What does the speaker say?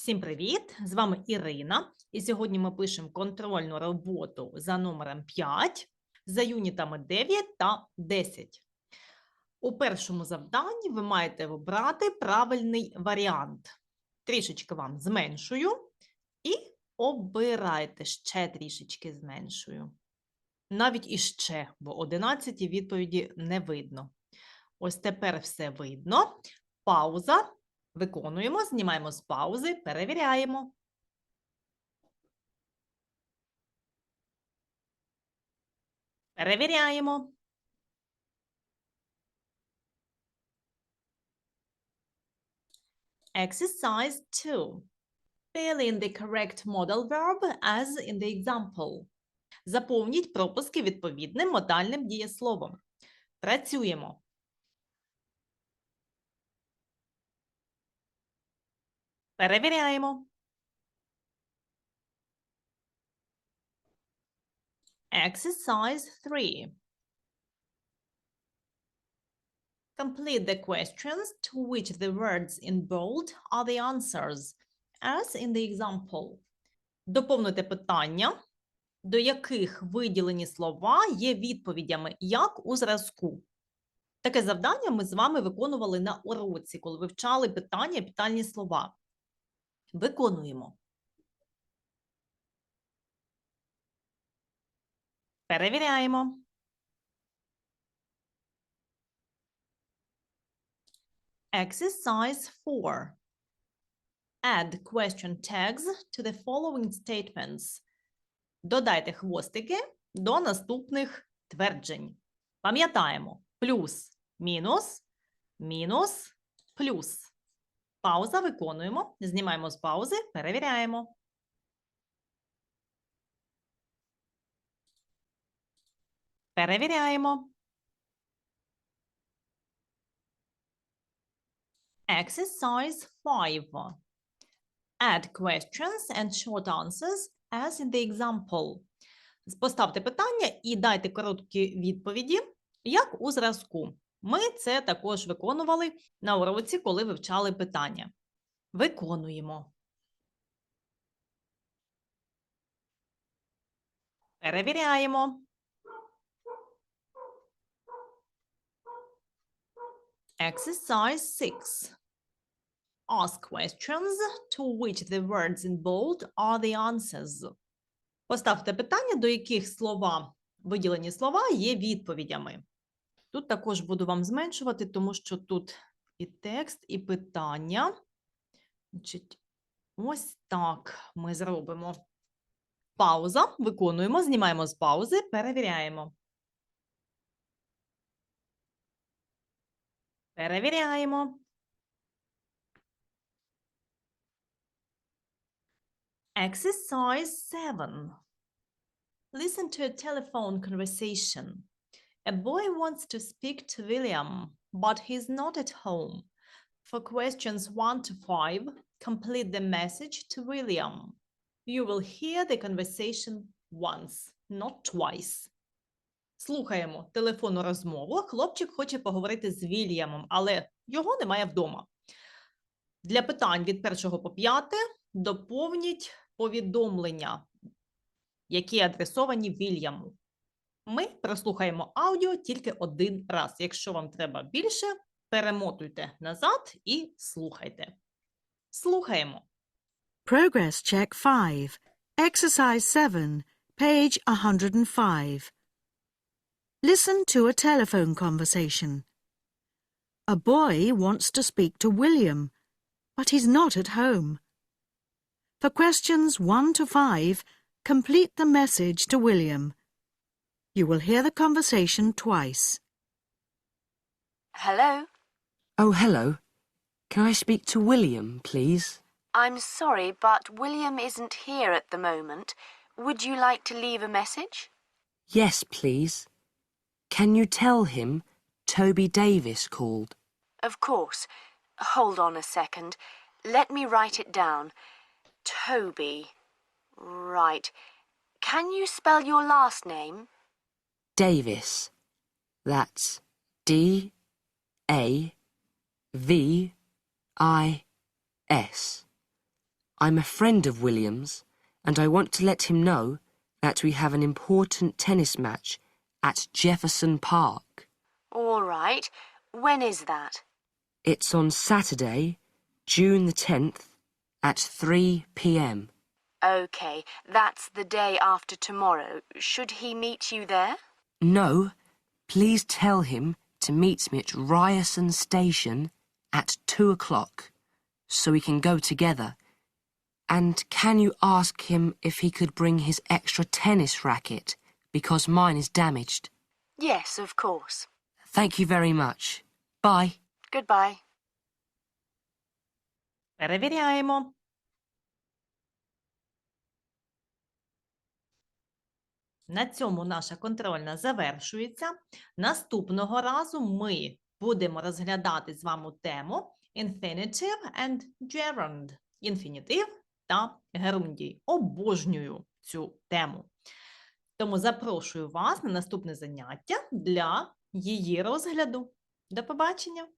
Всім привіт! З вами Ірина. І сьогодні ми пишемо контрольну роботу за номером 5, за юнітами 9 та 10. У першому завданні ви маєте обрати правильний варіант. Трішечки вам зменшую і обирайте ще трішечки зменшую. Навіть іще, бо 11 відповіді не видно. Ось тепер все видно. Пауза. Виконуємо, знімаємо з паузи, перевіряємо. Перевіряємо. Exercise 2. Fill in the correct modal verb as in the example. Заповніть пропуски відповідним модальним дієсловом. Працюємо. Перевіряємо. Exercise 3. Complete the questions to which the words in bold are the answers, as in the example. Доповнити питання, до яких виділені слова є відповідями, як у зразку. Таке завдання ми з вами виконували на уроці, коли вивчали питання, питальні слова. Виконуємо. Перевіряємо. Exercise 4. Add question tags to the following statements. Додайте хвостики до наступних тверджень. Пам'ятаємо. Плюс, мінус, мінус, плюс. Пауза виконуємо. Знімаємо з паузи, перевіряємо. Перевіряємо. Exercise 5. Add questions and short answers as in the example. Поставте питання і дайте короткі відповіді, як у зразку. Ми це також виконували на уроці, коли вивчали питання. Виконуємо. Перевіряємо. Exercise 6. Ask questions to which the words in bold are the answers. Поставте питання, до яких слова, виділені слова є відповідями. Тут також буду вам зменшувати, тому що тут і текст, і питання. Значить, ось так ми зробимо. Пауза. Виконуємо, знімаємо з паузи, перевіряємо. Перевіряємо. Exercise 7. Listen to a telephone conversation. A boy wants to speak to William, but he's not at home. For questions 1 to 5, complete the message to William. You will hear the conversation once, not twice. Слухаємо телефонну розмову. Хлопчик хоче поговорити з Вільямом, але його немає вдома. Для питань від 1 по 5 доповніть повідомлення, які адресовані Вільяму. Ми прослухаємо аудіо тільки один раз. Якщо вам треба більше, перемотуйте назад і слухайте. Слухаємо. Progress check 5. Exercise 7, page 105. Listen to a telephone conversation. A boy wants to speak to William, but he's not at home. For questions 1 to 5, complete the message to William. You will hear the conversation twice. Hello? Oh, hello. Can I speak to William, please? I'm sorry, but William isn't here at the moment. Would you like to leave a message? Yes, please. Can you tell him Toby Davis called? Of course. Hold on a second. Let me write it down. Toby. Right. Can you spell your last name? Davis. That's D A V I S. I'm a friend of William's, and I want to let him know that we have an important tennis match at Jefferson Park. All right. When is that? It's on Saturday, June the 10th, at 3 p.m. Okay, that's the day after tomorrow. Should he meet you there? No, please tell him to meet me at Ryerson Station at two o'clock so we can go together. And can you ask him if he could bring his extra tennis racket because mine is damaged? Yes, of course. Thank you very much. Bye. Goodbye. На цьому наша контрольна завершується. Наступного разу ми будемо розглядати з вами тему infinitive and gerund. Інфінітив та герундій. Обожнюю цю тему. Тому запрошую вас на наступне заняття для її розгляду. До побачення!